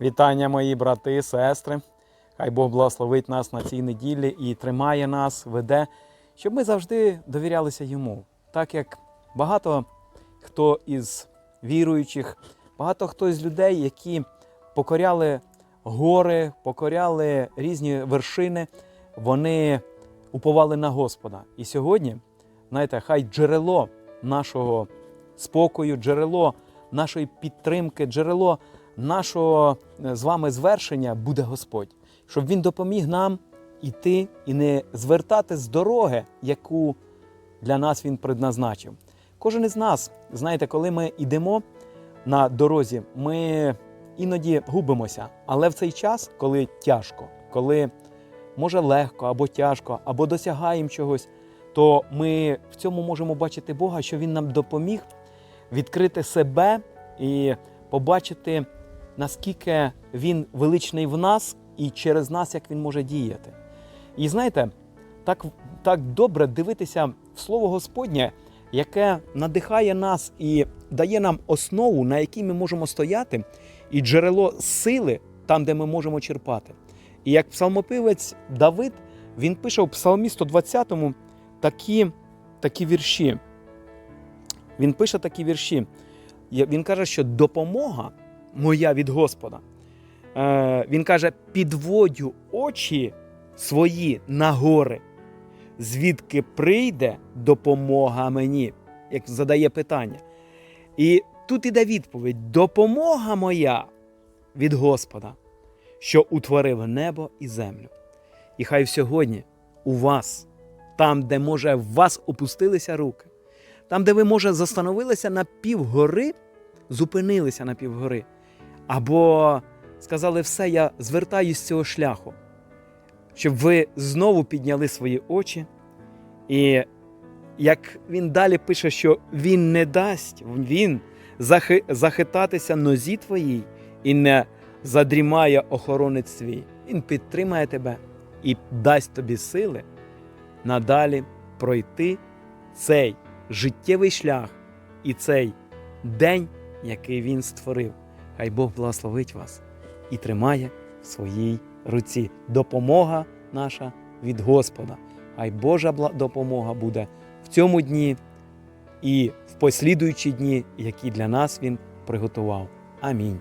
Вітання, мої брати, сестри. Хай Бог благословить нас на цій неділі і тримає нас, веде, щоб ми завжди довірялися йому. Так як багато хто із віруючих, багато хто із людей, які покоряли гори, покоряли різні вершини, вони уповали на Господа. І сьогодні, знаєте, хай джерело нашого спокою, джерело нашої підтримки, джерело нашого е, з вами звершення буде Господь, щоб Він допоміг нам іти і не звертати з дороги, яку для нас Він предназначив. Кожен із нас, знаєте, коли ми йдемо на дорозі, ми іноді губимося. Але в цей час, коли тяжко, коли може легко або тяжко, або досягаємо чогось, то ми в цьому можемо бачити Бога, що Він нам допоміг відкрити себе і побачити, наскільки Він величний в нас і через нас, як Він може діяти. І знаєте, так, так добре дивитися в Слово Господнє, яке надихає нас і дає нам основу, на якій ми можемо стояти, і джерело сили там, де ми можемо черпати. І як псалмопивець Давид, він пише у Псалмі 120 такі, такі вірші. Він пише такі вірші. Він каже, що допомога моя від Господа. Е, Він каже: підводю очі свої на гори, звідки прийде допомога мені, як задає питання. І тут іде відповідь: допомога моя від Господа, що утворив небо і землю. І хай сьогодні у вас, там, де може в вас опустилися руки, там, де ви, може, застановилися на півгори, зупинилися на півгори, або сказали, все, я звертаюсь з цього шляху, щоб ви знову підняли свої очі. І як він далі пише, що він не дасть, він захи, захитатися нозі твоїй і не задрімає охоронець свій. Він підтримає тебе і дасть тобі сили надалі пройти цей життєвий шлях і цей день, який він створив. Хай Бог благословить вас і тримає в своїй руці. Допомога наша від Господа. Хай Божа допомога буде в цьому дні і в послідуючі дні, які для нас Він приготував. Амінь.